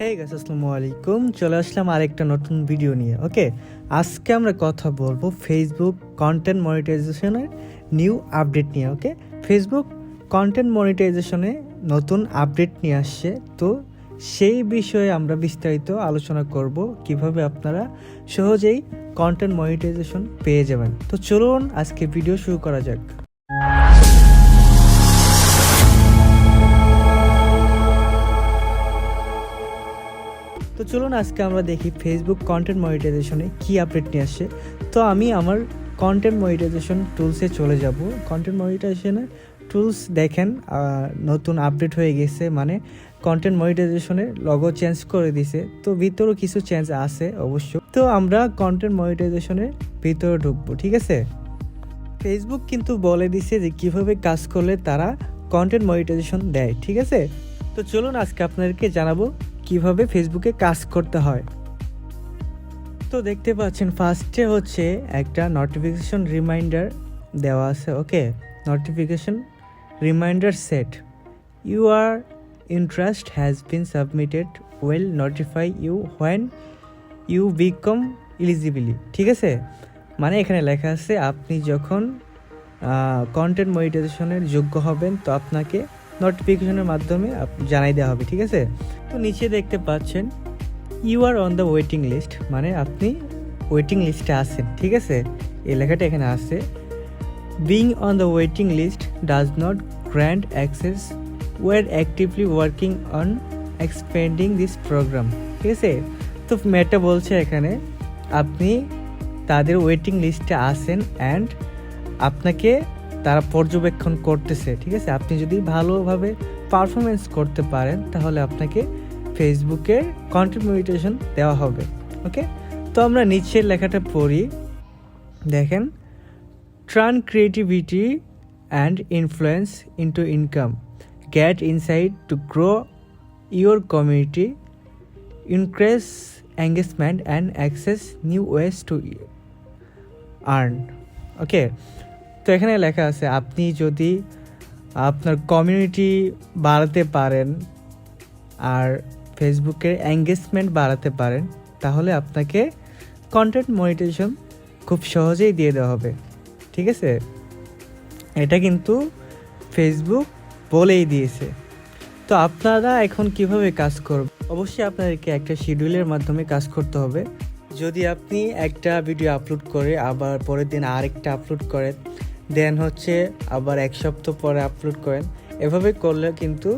হে গাছ আসসালামু আলাইকুম। চলে আসলাম আরেকটা নতুন ভিডিও নিয়ে ওকে আজকে আমরা কথা বলব ফেসবুক কন্টেন্ট মনিটাইজেশনের নিউ আপডেট নিয়ে ওকে ফেসবুক কন্টেন্ট মনিটাইজেশনে নতুন আপডেট নিয়ে আসছে। তো সেই বিষয়ে আমরা বিস্তারিত আলোচনা করব, কীভাবে আপনারা সহজেই কন্টেন্ট মনিটাইজেশন পেয়ে যাবেন। তো চলুন আজকে ভিডিও শুরু করা যাক। তো চলুন আজকে আমরা দেখি ফেসবুক কন্টেন্ট মনিটাইজেশনে কি আপডেট নিয়ে আসছে তো আমি আমার কন্টেন্ট মনিটাইজেশন টুলসে চলে যাব। কন্টেন্ট মনিটাইজেশনে টুলস দেখেন নতুন আপডেট হয়ে গেছে মানে কন্টেন্ট মনিটাইজেশনের লগো চেঞ্জ করে দিছে। তো ভিতরেও কিছু চেঞ্জ আছে অবশ্য তো আমরা কন্টেন্ট মনিটাইজেশনের ভিতরে ঢুকবো, ঠিক আছে? ফেসবুক কিন্তু বলে দিছে যে কীভাবে কাজ করলে তারা কন্টেন্ট মনিটাইজেশন দেয়, ঠিক আছে? তো চলুন আজকে আপনাদেরকে জানাব কীভাবে ফেসবুকে কাজ করতে হয়। তো দেখতে পাচ্ছেন ফার্স্টে হচ্ছে একটা নোটিফিকেশন রিমাইন্ডার দেওয়া আছে okay notification reminder set you are interest has been submitted we'll notify you when you become eligible ঠিক আছে? মানে এখানে লেখা আছে, আপনি যখন কন্টেন্ট মনিটাইজেশনের যোগ্য হবেন, তো আপনাকে নোটিফিকেশনের মাধ্যমে জানাই দেওয়া হবে, ঠিক আছে? তো নিচে দেখতে পাচ্ছেন you are on the waiting list মানে আপনি ওয়েটিং লিস্টে আছেন, ঠিক আছে? এই লেখাটা এখানে আছে being on the waiting list does not grant access we're actively working on expanding this program ঠিক আছে? তো মেটা বলছে এখানে, আপনি তাদের ওয়েটিং লিস্টে আসেন অ্যান্ড আপনাকে তারা পর্যবেক্ষণ করতেছে, ঠিক আছে? আপনি যদি ভালোভাবে পারফরমেন্স করতে পারেন, তাহলে আপনাকে ফেসবুকের কন্টেন্ট মনিটাইজেশন দেওয়া হবে ওকে তো আমরা নিচের লেখাটা পড়ি। দেখেন turn creativity and influence into income get insights to grow your community increase engagement and access new ways to earn okay তো এখানে লেখা আছে, আপনি যদি আপনার কমিউনিটি বাড়াতে পারেন আর ফেসবুকের এঙ্গেজমেন্ট বাড়াতে পারেন, তাহলে আপনাকে কন্টেন্ট মনিটাইজেশন খুব সহজেই দিয়ে দেওয়া হবে। ঠিক আছে? এটা কিন্তু ফেসবুক বলেই দিয়েছে। তো আপনারা এখন কীভাবে কাজ করবেন? অবশ্যই আপনাদেরকে একটা শিডিউলের মাধ্যমে কাজ করতে হবে। যদি আপনি একটা ভিডিও আপলোড করে আবার পরের দিন আরেকটা আপলোড করেন দেন হচ্ছে আবার এক সপ্তাহ পরে আপলোড করেন। এভাবে করলে কিন্তু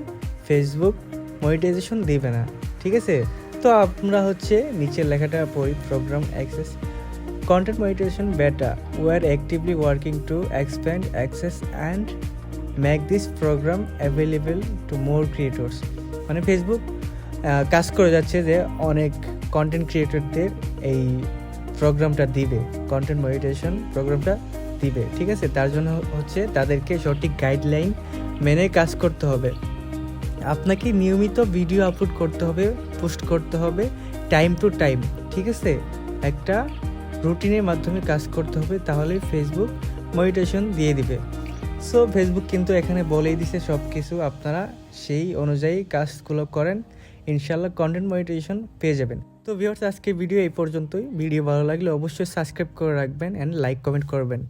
ফেসবুক মনিটাইজেশন দিবে না, ঠিক আছে? তো আমরা হচ্ছে নিচের লেখাটা পড়ি program access content monetization beta are actively working to expand access and make this program available to more creators. মানে ফেসবুক কাজ করে যাচ্ছে যে অনেক কন্টেন্ট ক্রিয়েটরদের এই প্রোগ্রামটা দিবে কন্টেন্ট মনিটাইজেশন প্রোগ্রামটা দিবে, ঠিক আছে? তার জন্য হচ্ছে তাদেরকে সঠিক গাইডলাইন মেনে কাজ করতে হবে। আপনাকে নিয়মিত ভিডিও আপলোড করতে হবে পোস্ট করতে হবে টাইম টু টাইম ঠিক আছে? একটা রুটিনের মাধ্যমে কাজ করতে হবে, তাহলে ফেসবুক মনিটেশন দিয়ে দিবে। সো ফেসবুক কিন্তু এখানে বলেই দিছে সব কিছু আপনারা সেই অনুযায়ী কাজগুলো করেন ইনশাল্লাহ কন্টেন্ট মনিটাইজেশন পেয়ে যাবেন। তো ভিউয়ার্স আজকে ভিডিও এই পর্যন্তই। ভিডিও ভালো লাগলে অবশ্যই সাবস্ক্রাইব করে রাখবেন অ্যান্ড লাইক কমেন্ট করবেন।